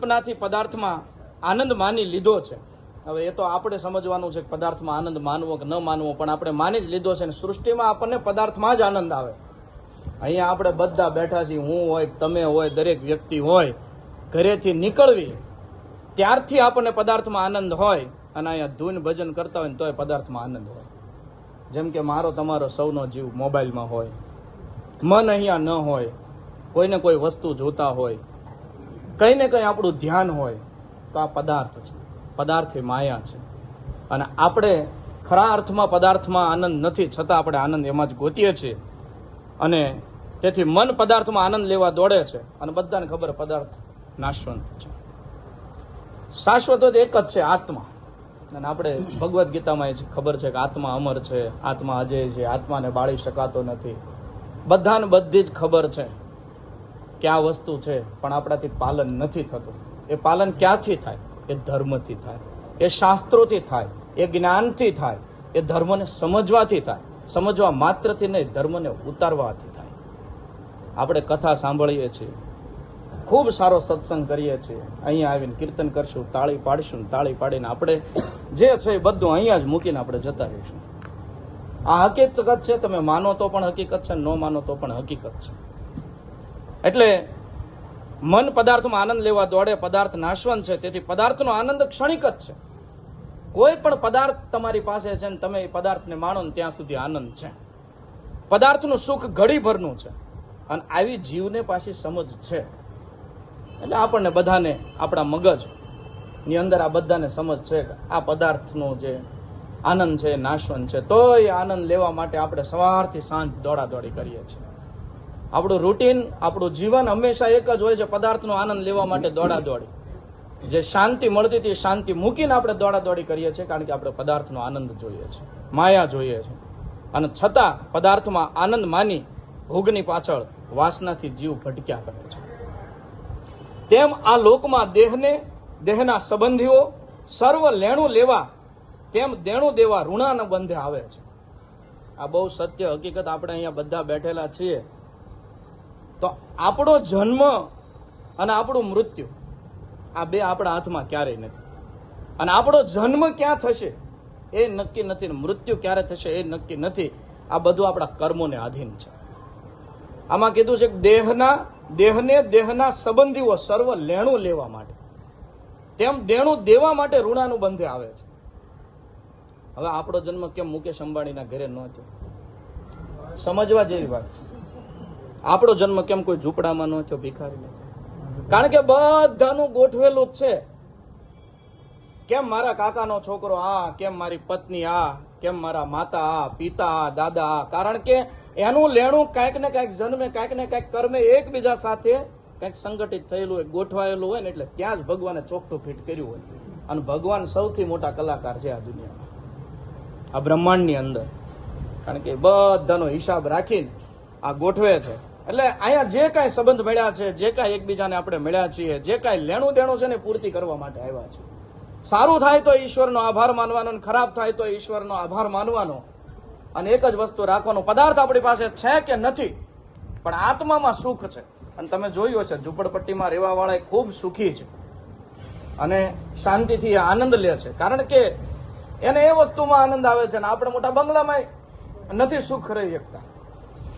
કલ્પનાથી પદાર્થમાં આનંદ માની લીધો છે. હવે એ તો આપણે સમજવાનું છે કે પદાર્થમાં આનંદ માનવો કે ન માનવો, પણ આપણે માની જ લીધો છે અને સૃષ્ટિમાં આપણને પદાર્થમાં જ આનંદ આવે. અહીંયા આપણે બધા બેઠા છીએ, હું હોય, તમે હોય, દરેક વ્યક્તિ હોય, ઘરેથી નીકળવી, ત્યારથી આપણને પદાર્થમાં આનંદ હોય અને અહીંયા ધૂન ભજન કરતા હોય ને તોય પદાર્થમાં આનંદ હોય. જેમ કે મારો તમારો સૌનો જીવ મોબાઈલમાં હોય, મન અહીંયા ન હોય, કોઈને કોઈ વસ્તુ જોતા હોય કંઈ ને કંઈ આપણું ધ્યાન હોય તો આ પદાર્થ છે. પદાર્થ એ માયા છે. અને આપણે ખરા અર્થમાં પદાર્થમાં આનંદ નથી, છતાં આપણે આનંદ એમાં જ ગોતીએ છીએ. અને તેથી મન પદાર્થમાં આનંદ લેવા દોડે છે અને બધાને ખબર પદાર્થ નાશવંત છે. શાશ્વત જ એક જ છે આત્મા. અને આપણે ભગવદ્ ગીતામાં એ ખબર છે કે આત્મા અમર છે, આત્મા અજય છે, આત્માને બાળી શકાતો નથી. બધાને બધી જ ખબર છે. કે વસ્તુ છે, પણ આપણાથી પાલન નથી થતું. એ પાલન ક્યાંથી થાય? એ ધર્મથી થાય. એ શાસ્ત્રોથી થાય. એ જ્ઞાનથી થાય. એ ધર્મને સમજવાથી થાય. સમજવા માત્રથી નહીં, ધર્મને ઉતારવાથી થાય. આપણે કથા સાંભળીએ છીએ. ખૂબ સારો સત્સંગ કરીએ છીએ. અહીંયા આવીને કીર્તન કરશું, તાળી પાડીશું, તાળી પાડીને આપણે જે છે એ બધું અહીંયા જ મૂકીને આપણે જતા રહીશું. આ હકીકત છે, તમે માનો તો પણ હકીકત છે, ન માનો તો પણ હકીકત છે. એટલે મન પદાર્થમાં આનંદ લેવા દોડે, પદાર્થ નાશવંત છે. તેથી પદાર્થનો આનંદ ક્ષણિક જ છે. કોઈ પણ પદાર્થ તમારી પાસે છે ને તમે એ પદાર્થને માણો ને ત્યાં સુધી આનંદ છે. પદાર્થનું સુખ ઘડીભરનું છે. અને આવી જીવને પાછી સમજ છે. એટલે આપણને બધાને આપણા મગજની અંદર આ બધાને સમજ છે કે આ પદાર્થનો જે આનંદ છે નાશવંત છે. તો એ આનંદ લેવા માટે આપણે સવારથી સાંજ દોડાદોડી કરીએ છીએ. આપણું રૂટીન આપણું જીવન હંમેશા એક જ હોય છે પદાર્થનો આનંદ લેવા માટે દોડાદોડી. જે શાંતિ મળતી હતી શાંતિ મૂકીને આપણે દોડાદોડી કરીએ છીએ કારણ કે આપણે પદાર્થનો આનંદ જોઈએ છે, માયા જોઈએ છે. અને છતાં પદાર્થમાં આનંદ માની ભોગની પાછળ વાસનાથી જીવ ભટક્યા કરે છે. તેમ આ લોકમાં દેહને, દેહના સંબંધીઓ સર્વ લેણું લેવા, તેમ દેણું દેવા ઋણાના બંધે આવે છે. આ બહુ સત્ય હકીકત. આપણે અહીંયા બધા બેઠેલા છીએ. તો આપણો જન્મ અને આપણું મૃત્યુ આ બે આપણા હાથમાં ક્યારેય નથી. અને આપણો જન્મ ક્યાં થશે એ નક્કી નથી મૃત્યુ ક્યારે થશે એ નક્કી નથી. આ બધું આપણા કર્મોને આધીન છે. આમાં કીધું છે કે દેહના, દેહને દેહના સંબંધીઓ સર્વ લેણું લેવા માટે. તેમ દેણું દેવા માટે ઋણાનું બંધે આવે છે. હવે આપણો જન્મ કેમ મુકેશ અંબાણીના ઘરે ન થયો સમજવા જેવી વાત છે. આપણો જન્મ કેમ કોઈ ઝૂંપડામાં ન થયો ભિખારી નથી કારણ કે બધાનું ગોઠવેલું જ છે. કેમ મારા કાકાનો છોકરો આ, કેમ મારી પત્ની આ, કેમ મારા માતા આ, પિતા આ, દાદા આ? કારણ કે એનું લેણું કાંઈક ને કાંઈક જન્મે, કાંઈક ને કાંઈક કર્મે એકબીજા સાથે કંઈક સંગઠિત થયેલું હોય, ગોઠવાયેલું હોય ને એટલે ત્યાં જ ભગવાને ચોખ્ખું ફિટ કર્યું હોય. અને ભગવાન સૌથી મોટા કલાકાર છે આ દુનિયામાં. આ બ્રહ્માંડની અંદર. કારણ કે બધાનો હિસાબ રાખીને આ ગોઠવે છે. એટલે અહીંયા જે કાંઈ સંબંધ મળ્યા છે, જે કાંઈ એકબીજાને આપણે મળ્યા છીએ, જે કાંઈ લેણું દેણું છે ને પૂર્તિ કરવા માટે આવ્યા છે. સારું થાય તો ઈશ્વરનો આભાર માનવાનો અને ખરાબ થાય તો ઈશ્વરનો આભાર માનવાનો. અને એક જ વસ્તુ રાખવાનો પદાર્થ આપણી પાસે છે કે નથી, પણ આત્મામાં સુખ છે. અને તમે જોયું હશે, ઝૂંપડપટ્ટીમાં રહેવા વાળા ખૂબ સુખી છે. અને શાંતિથી એ આનંદ લે છે. કારણ કે એને એ વસ્તુમાં આનંદ આવે છે અને આપણે મોટા બંગલામાં નથી સુખ રહી શકતા.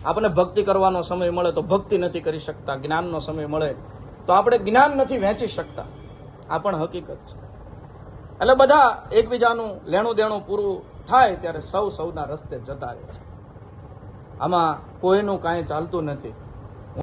આપણે ભક્તિ કરવાનો સમય મળે તો ભક્તિ નથી કરી શકતા, જ્ઞાનનો સમય મળે તો આપણે જ્ઞાન નથી વહેંચી શકતા. આ પણ હકીકત છે. એટલે બધા એકબીજાનું લેણું દેણું પૂરું થાય ત્યારે સૌ સૌના રસ્તે જતા રહે છે. આમાં કોઈનું કાંઈ ચાલતું નથી.